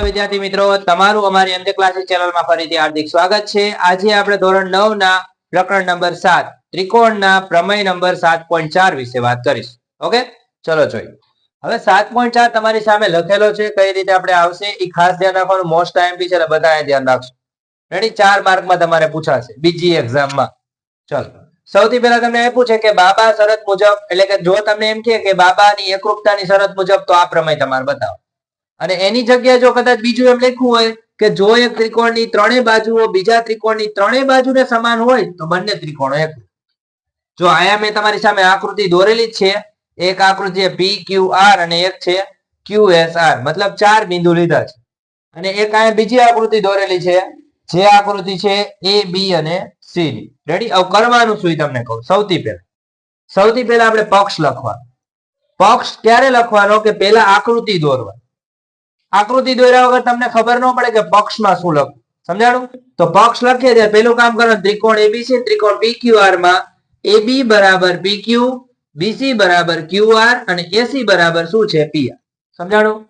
Hello વિદ્યાર્થી મિત્રો. તમારું અમારી એમજે ક્લાસીસ ચેનલમાં ફરીથી હાર્દિક સ્વાગત છે. આજે આપણે ધોરણ નવ ના પ્રકરણ નંબર સાત, ત્રિકોણના પ્રમેય નંબર સાત પોઈન્ટ ચાર વિશે વાત કરીશું. ઓકે? ચલો જોઈએ. હવે સાત પોઈન્ટ ચાર તમારી સામે લખેલો છે. કઈ રીતે આપણે આવશે? એ ખાસ ધ્યાન રાખવાનું. મોસ્ટ આઈએમપી છે એટલે બધાએ ધ્યાન રાખશું. રેડી ચાર માર્કમાં તમારે પૂછાશે. બીજી એક્ઝામમાં ચલો. સૌથી પહેલા તમને એ પૂછે કે બાબા શરત મુજબ, એટલે કે જો તમને એમ કે બાબાની એકરૂપતાની શરત મુજબ, તો આ પ્રમેય તમારે બતાવો. અને એની જગ્યાએ જો કદાચ બીજું એમ લખ્યું હોય કે જો એક ત્રિકોણની ત્રણેય બાજુઓ બીજા ત્રિકોણની ત્રણેય બાજુને સમાન હોય, તો બંને ત્રિકોણો એક જો આયા મેં તમારી સામે આકૃતિ દોરેલી છે. એક આકૃતિ છે પી ક્યુ આર અને એક છે ક્યુ એસ આર મતલબ ચાર બિંદુ લીધા છે. અને એક આયા બીજી આકૃતિ દોરેલી છે. જે આકૃતિ છે એ બી અને સી રેડી હવે કરવાનું શું તમને કહું. સૌથી પહેલા. સૌથી પહેલા આપણે પક્ષ લખવા પક્ષ ક્યારે લખવાનો? કે પહેલા આકૃતિ દોરવા આકૃતિ દોર્યા વગર તમને ખબર ન પડે કે પક્ષમાં શું લખવું. સમજાણું? તો પક્ષ લખીએ ત્યારે પેલું કામ કરો, ત્રિકોણ એબીસી ત્રિકોણ પીક્યુઆરમાં એબી બરાબર પીક્યુ બીસી બરાબર ક્યુઆર અને એસી બરાબર શું છે પીઆર સમજાણું?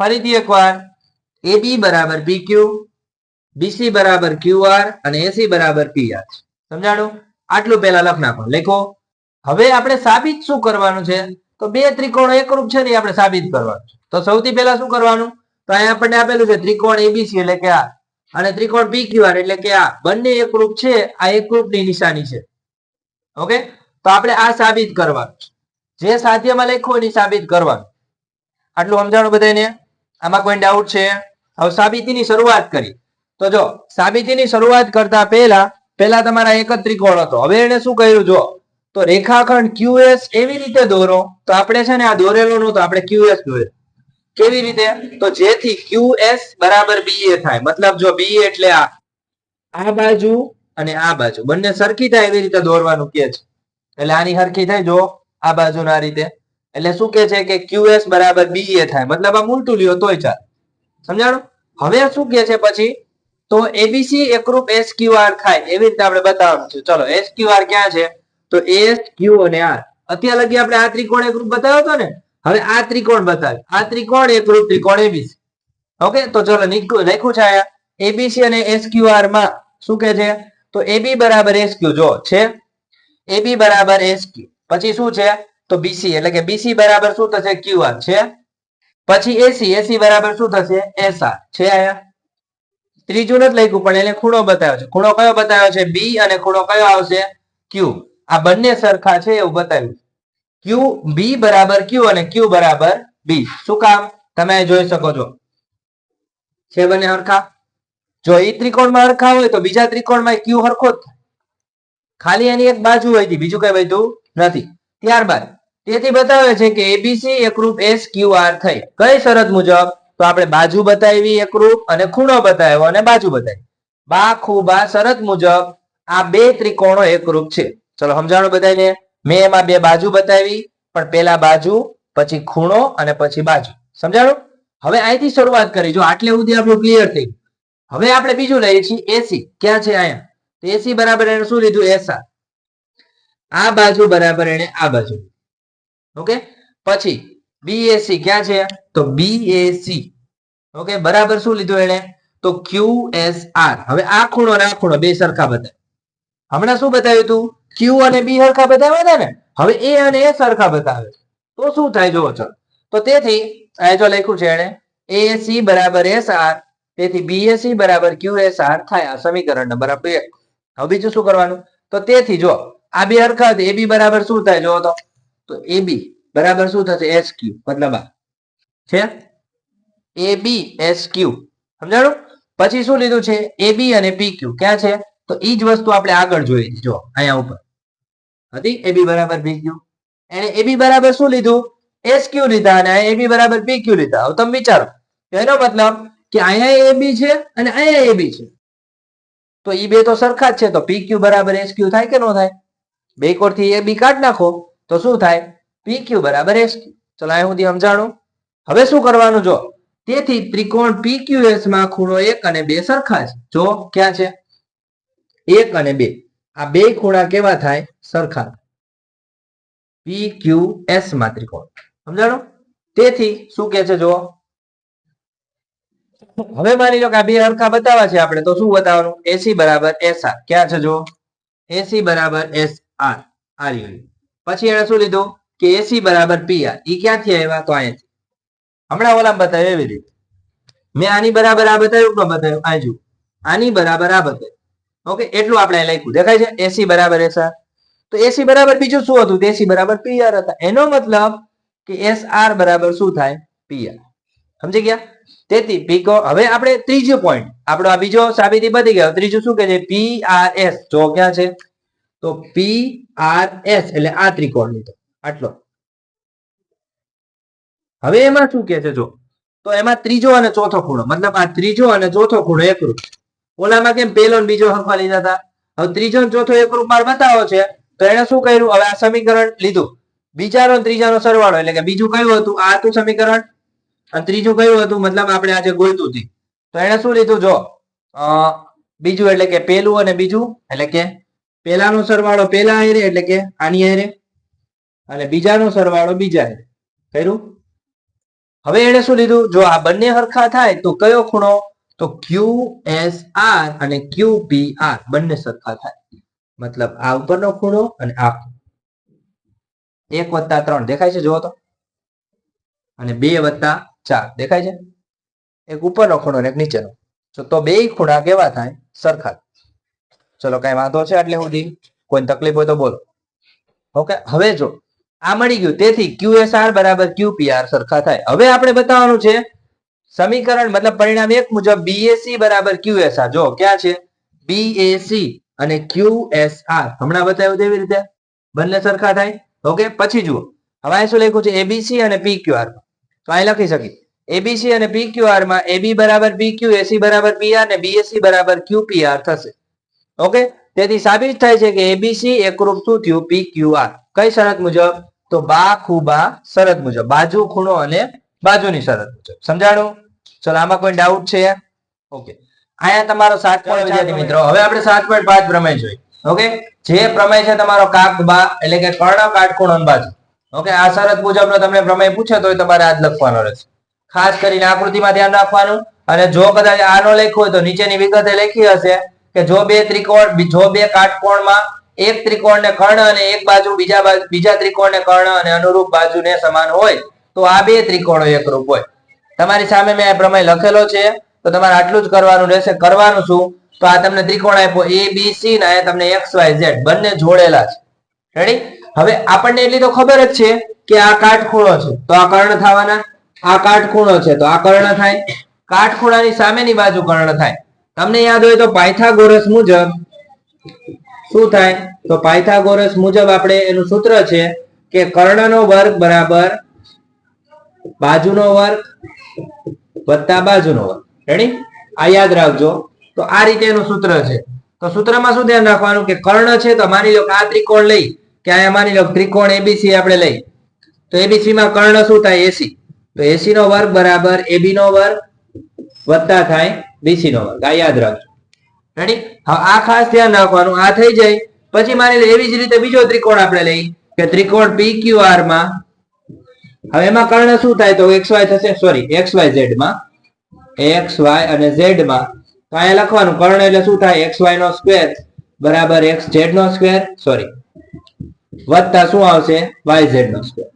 ફરીથી એકવાર એબી બરાબર પીક્યુ બીસી બરાબર ક્યુઆર અને એસી બરાબર પીઆર સમજાણું? આટલું પેલા લખ નાખો. લખો. હવે આપણે સાબિત શું કરવાનું છે? તો બે ત્રિકોણ એકરૂપ છે ને આપણે સાબિત કરવાનું છે. તો સૌથી પહેલા શું કરવાનું? તો અહીંયા આપણને આપેલું છે ત્રિકોણ એબીસી એટલે કે આ. અને ત્રિકોણ પીક્યુઆર એટલે કે આ. બંને એકરૂપ છે, આ એકરૂપની નિશાની છે. ઓકે તો આપણે આ સાબિત કરવાનું જે સાધ્યમાં લખ્યું એની સાબિત કરવાનું. આટલું સમજાણું બધાને આમાં કોઈ ડાઉટ છે? હવે સાબિતીની શરૂઆત કરી તો જો, સાબિતીની શરૂઆત કરતા પહેલા પહેલા તમારા એક જ ત્રિકોણ હતો. હવે એને શું કર્યું? જો તો રેખાખંડ ક્યુએસ એવી રીતે દોરો. તો આપણે છે ને આ દોરેલો નહોતો આપણે ક્યુએસ દોર્યો. કેવી રીતે? તો જેથી QS બરાબર BA થાય. મતલબ જો BA એટલે આ આ બાજુ અને આ બાજુ. બંને સરખી થાય એવી રીતે દોરવાનું કે છે. એટલે આની સરખી થાય, જો આ બાજુ ના રીતે. એટલે શું કે છે કે QS બરાબર BA થાય. મતલબ આ ઉલટું લ્યો, તોય ચાલે. સમજાણું? હવે શું કે છે પછી? તો એબીસી એકરૂપ SQR થાય. એવી રીતે આપણે બતાવવાનું છે. ચલો SQR ક્યાં છે? તો એસ ક્યુ અને આર અત્યાર લગી આપણે આ ત્રિકોણ એકરૂપ બતાવ્યો હતો ને? હવે આ ત્રિકોણ બતાવે. આ ત્રિકોણ એકરૂપ ત્રિકોણ એબીસી ઓકે તો ચલો લખ્યું છે આયા એબીસી અને એસક્યુઆરમાં શું કે છે? તો એબી બરાબર એસક્યુ જો, છે? એબી બરાબર એસક્યુ પછી શું છે? તો બીસી એટલે કે બીસી બરાબર શું થશે? ક્યુઆર છે? પછી એસી એસી બરાબર શું થશે? એસઆર છે આયા ત્રીજું નથી લખ્યું, પણ એને ખૂણો બતાવ્યો છે. ખૂણો કયો બતાવ્યો છે? બી અને ખૂણો કયો આવશે? ક્યુ આ બંને સરખા છે એવું બતાવ્યું. ક્યુ બી બરાબર ક્યુ અને ક્યુ બરાબર બી શું કામ? તમે જોઈ શકો છો. છે બંને હરખા? જો એ ત્રિકોણમાં હરખા હોય તો બીજા ત્રિકોણમાં ક્યુ હરખો જ ખાલી એની એક બાજુ હોય હતી બીજું કઈ વધ્યું નથી. ત્યારબાદ, તેથી બતાવે છે કે એબીસી એકરૂપ એસ ક્યુ આર થઈ. કઈ શરત મુજબ? તો આપણે બાજુ બતાવી એકરૂપ અને ખૂણો બતાવ્યો અને બાજુ બતાવી. બા ખૂબા શરત મુજબ આ બે ત્રિકોણો એકરૂપ છે. ચલો સમજાણો બધાને મેં એમાં બે બાજુ બતાવી, પણ પેલા બાજુ, પછી ખૂણો અને પછી બાજુ. સમજાણું? હવે અહીંથી શરૂઆત કરી, જો આટલે સુધી આપણું ક્લિયર થઈ હવે આપણે બીજું લઈએ છીએ એસી ક્યાં છે અહીંયા? તો એસી બરાબર એને શું લીધું? એસા આ બાજુ બરાબર એને આ બાજુ ઓકે પછી બીએસી ક્યાં છે? તો બીએસી ઓકે બરાબર શું લીધું એને? તો ક્યુ એસ આર હવે આ ખૂણો અને આ ખૂણો બે સરખા બતાવે હમણાં શું બતાવ્યું હતું ક્યુ અને બી સરખા બતાવ્યા હતા ને? હવે એ અને એ સરખા બતાવે તો શું થાય જુઓ ચલો. તો તેથી આ જો લખ્યું છે એને એસી બરાબર એસ આર તેથી બી એ સી બરાબર ક્યુ એસ આર થાય આ સમીકરણ નંબર આપણું એક હવે બીજું શું કરવાનું? તો તેથી જો, આ બે હરખા એ બી બરાબર શું થાય જોવો તો? તો એ બી બરાબર શું થશે? એસ ક્યુ મતલબ આ. છે? એ બી એસ ક્યુ સમજાણું? પછી શું લીધું છે? એ બી અને પી ક્યુ ક્યાં છે? તો એ જ વસ્તુ આપણે આગળ જોઈએ. જો, અહીંયા ઉપર. હતી? એ બી બરાબર બી ક્યુ? એને એ બી બરાબર શું લીધું? એસ ક્યુ લીધા અને એ બી બરાબર પી ક્યુ લીધા? હવે તમે વિચારો. એનો મતલબ કે અહીંયા એબી છે અને અહીંયા એબી છે. તો ઈ બે તો સરખા જ છે. તો પી ક્યુ બરાબર એસ ક્યુ થાય કે ન થાય? બે કોરથી એ બી કાઢ નાખો, તો શું થાય? પી ક્યુ બરાબર એસ ક્યુ. ચલો અહીં સુધી સમજાણું? હવે શું કરવાનું જો? તેથી ત્રિકોણ પી ક્યુ એસમાં ખૂણો એક અને બે સરખા છે. જો, ક્યાં છે? એક અને બે. આ બે ખૂણા કેવા થાય? સરખા પી ક્યુ એસમાં ત્રિકોણ સમજાણું? તેથી શું કે છે જો હવે માની લો કે આ બે હરખા બતાવવા છે આપણે, તો શું બતાવવાનું? એસી બરાબર એસ આર ક્યાં છે જો એસી બરાબર એસ આર આ રહ્યું પછી એને શું લીધું? કે એસી બરાબર પી આર ઈ ક્યાંથી આવ્યા? તો અહીંયાથી. હમણાં ઓલા બતાવ્યું એવી રીતે. મેં આની બરાબર આ બતાવ્યું કે બતાવ્યું? આજુ આની બરાબર આ બતાવ્યું. ઓકે, એટલું આપણે લખ્યું. દેખાય છે? એસી બરાબર એસ આર તો એસી બરાબર બીજું શું હતું એસી બરાબર પીઆર હતા. એનો મતલબ કે એસ આર બરાબર શું થાય? પીઆર સમજી ગયા? તેથી પીકો હવે આપણે ત્રીજો પોઈન્ટ આપણો આ બીજો સાબિતી બધી ગયો. ત્રીજું શું કે છે? પી આર એસ જો ક્યાં છે? તો પી આર એસ એટલે આ ત્રિકોણ લીધો. આટલો. હવે એમાં શું કે છે જો? તો એમાં ત્રીજો અને ચોથો ખૂણો. મતલબ આ ત્રીજો અને ચોથો ખૂણો એકરૂપ ઓલામાં કેમ ને બીજો હરખા લીધા હતા? હવે ત્રીજો ચોથો એકરૂપ માર બતાવો છે. તો એને શું કર્યું? હવે આ સમીકરણ લીધું. બીજાનો ત્રીજાનો સરવાળો, એટલે કે બીજું કયું હતું? આ હતું સમીકરણ. અને ત્રીજું કયું હતું? મતલબ આપણે આજે ગોઈતું હતી. તો એને શું લીધું? જો બીજું એટલે કે પેલું અને બીજું, એટલે કે પેલાનો સરવાળો પેલા હારે એટલે કે આની હારે અને બીજાનો સરવાળો બીજા હારે કર્યું? હવે એને શું લીધું? જો આ બંને હરખા થાય, તો કયો ખૂણો? તો ક્યુ એસ આર અને ક્યુ પી બંને સરખા થાય. મતલબ આ ઉપરનો ખૂણો અને આ એક વત્તા ત્રણ દેખાય છે? જુઓ તો. અને બે વત્તા ચાર દેખાય છે? એક ઉપરનો ખૂણો અને એક નીચેનો. તો બે ખૂણા કેવા થાય? સરખા ચલો, કઈ વાંધો છે એટલે સુધી? કોઈ તકલીફ હોય તો બોલો. ઓકે, હવે જો. આ મળી ગયું. તેથી ક્યુએસઆર બરાબર ક્યુપીઆર સરખા થાય. હવે આપણે બતાવવાનું છે, સમીકરણ મતલબ પરિણામ એક મુજબ બીએસી બરાબર ક્યુએસઆર. જો, ક્યાં છે? BAC અને QSR હમણાં બતાવ્યું તેવી રીતે? બંને સરખા થાય? ઓકે પછી જુઓ. હવે અહીં શું લખ્યું છે? ABC અને PQR તો અહીં લખી શકીએ. ABC અને PQR માં AB બરાબર PQ AC બરાબર PR અને BAC બરાબર QPR થશે. ઓકે તેથી સાબિત થાય છે કે ABC એકરૂપ શું થયું? PQR કઈ શરત મુજબ? તો બા ખૂબા શરત મુજબ. બાજુ ખૂણો અને બાજુની શરત મુજબ. સમજાણું? ચલો, આમાં કોઈ ડાઉટ છે? ઓકે અહીંયા તમારો સાત પોઈન્ટ વિદ્યાર્થી મિત્રો હવે આપણે સાત પોઈન્ટ પાંચ પ્રમેય જોઈએ. ઓકે જે પ્રમેય છે તમારો કાક બા એટલે કે કર્ણ કાટખૂણો અંબાજુ. ઓકે આ શરત મુજબનો તમને પ્રમેય પૂછે તો તમારે આ જ લખવાનો રહેશે. ખાસ કરીને આકૃતિમાં ધ્યાન રાખવાનું. અને જો કદાચ આનો નો હોય તો નીચેની વિગતે લખી હશે કે જો બે ત્રિકોણ જો બે કાટકોણમાં એક ત્રિકોણને કર્ણ અને એક બાજુ બીજા બાજુ બીજા ત્રિકોણને કર્ણ અને અનુરૂપ બાજુને સમાન હોય તો આ બે ત્રિકોણો એકરૂપ હોય. તમારી સામે મેં આ પ્રમેય લખેલો છે. તો તમારે આટલું જ કરવાનું રહેશે. કરવાનું શું? તો આ તમને ત્રિકોણ આપ્યો એ બી સી ને અહીંયા તમને એક્સ વાય ઝેડ બંને જોડેલા છે. રેડી હવે આપણને એટલી તો ખબર જ છે કે આ કાટખૂણો છે. તો આ કર્ણ થવાના? આ કાટખૂણો છે. તો આ કર્ણ થાય. કાટખૂણાની સામેની બાજુ કર્ણ થાય. તમને યાદ હોય તો પાયથાગોરસ મુજબ શું થાય? તો પાયથાગોરસ મુજબ આપણે એનું સૂત્ર છે કે કર્ણનો વર્ગ બરાબર બાજુનો વર્ગ વત્તા બાજુનો વર્ગ. રેડી આ યાદ રાખજો. તો આ રીતે એનું સૂત્ર છે. તો સૂત્રમાં શું ધ્યાન રાખવાનું? કે કર્ણ છે તો માની લો આ ત્રિકોણ લઈ. કે અહીંયા માની લો ત્રિકોણ એબીસી આપણે લઈ. તો એબીસી માં કર્ણ શું થાય? એસી તો એસી નો વર્ગ બરાબર એબી નો વર્ગ વત્તા થાય બીસી નો વર્ગ. આ યાદ રાખજો. રેડી હવે આ ખાસ ધ્યાન રાખવાનું. આ થઈ જાય. પછી માની લો એવી જ રીતે બીજો ત્રિકોણ આપણે લઈ. કે ત્રિકોણ પી માં. હવે એમાં કર્ણ શું થાય? તો એક્સ વાય થશે. સોરી એક્સ વાય ઝેડમાં. એક્સ વાય અને ઝેડમાં. તો અહીંયા લખવાનું કર્ણ એટલે શું થાય? એક્સ વાય નો સ્ક્વેર બરાબર એક્સ ઝેડ નો સ્ક્વેર, સોરી, વત્તા શું આવશે? વાય ઝેડ નો સ્ક્વેર.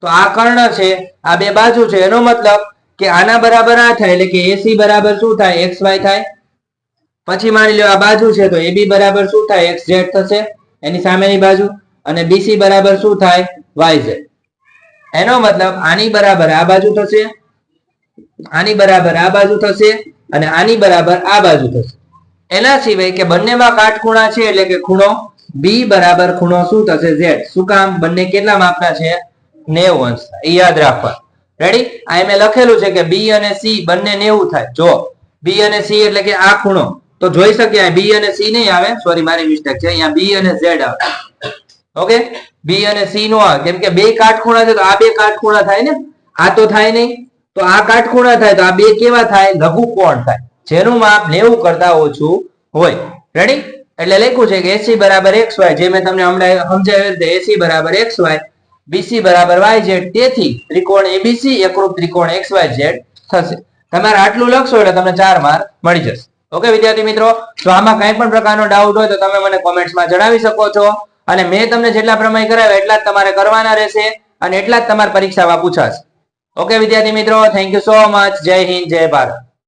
તો આ કર્ણ છે, આ બે બાજુ છે. એનો મતલબ કે આના બરાબર આ થાય એટલે કે એસી બરાબર શું થાય? એક્સ વાય થાય. પછી માની લો આ બાજુ છે, તો એબી બરાબર શું થાય? એક્સ ઝેડ થશે એની સામેની બાજુ. અને બીસી બરાબર શું થાય? Y Z. એનો મતલબ આની બરાબર આ બાજુ થશે આની બરાબર આ બાજુ થશે અને આની બરાબર આ બાજુ થશે. એના સિવાય કે બંનેમાં કાટખૂણા છે એટલે કે ખૂણો બી બરાબર ખૂણો શું થશે ઝેડ શું કામ? બંને કેટલા માપના છે? નેવું અંશ યાદ રાખવા. રેડી આ મેં લખેલું છે કે બી અને સી બંને નેવું થાય. જો બી અને સી એટલે કે આ ખૂણો. તો જોઈ શકીએ બી અને સી નહીં આવે. સોરી મારી મિસ્ટેક છે. અહીંયા બી અને ઝેડ આવે. ઓકે બી અને સી નો આવે કેમ કે બે કાટખૂણા છે તો આ બે કાટખૂણા થાય ને? આ તો થાય નહીં. તો આ કાટખૂણા થાય, તો આ બે કેવા થાય? લઘુ કોણ થાય? જેનું માપ નેવું કરતા ઓછું હોય. રેડી એટલે લખ્યું છે કે એસી બરાબર એક્સ વાય. જે મેં તમને હમણાં સમજાવી રીતે એસી બરાબર એક્સ વાય બીસી બરાબર વાય ઝેડ તેથી ત્રિકોણ એબીસી એકરૂપ ત્રિકોણ એક્સ વાય ઝેડ થશે. તમારે આટલું લખશો એટલે તમને ચાર માર્ક મળી જશે. ઓકે વિદ્યાર્થી મિત્રો? જો આમાં કંઈ પણ પ્રકારનો ડાઉટ હોય તો તમે મને કોમેન્ટમાં જણાવી શકો છો. અને મેં તમને જેટલા પ્રમાણ કરાવ્યા એટલા જ તમારે કરવાના રહેશે અને એટલા જ તમારે પરીક્ષામાં પૂછાશે. ઓકે વિદ્યાર્થી મિત્રો થેન્ક યુ સો મચ જય હિન્દ જય ભારત.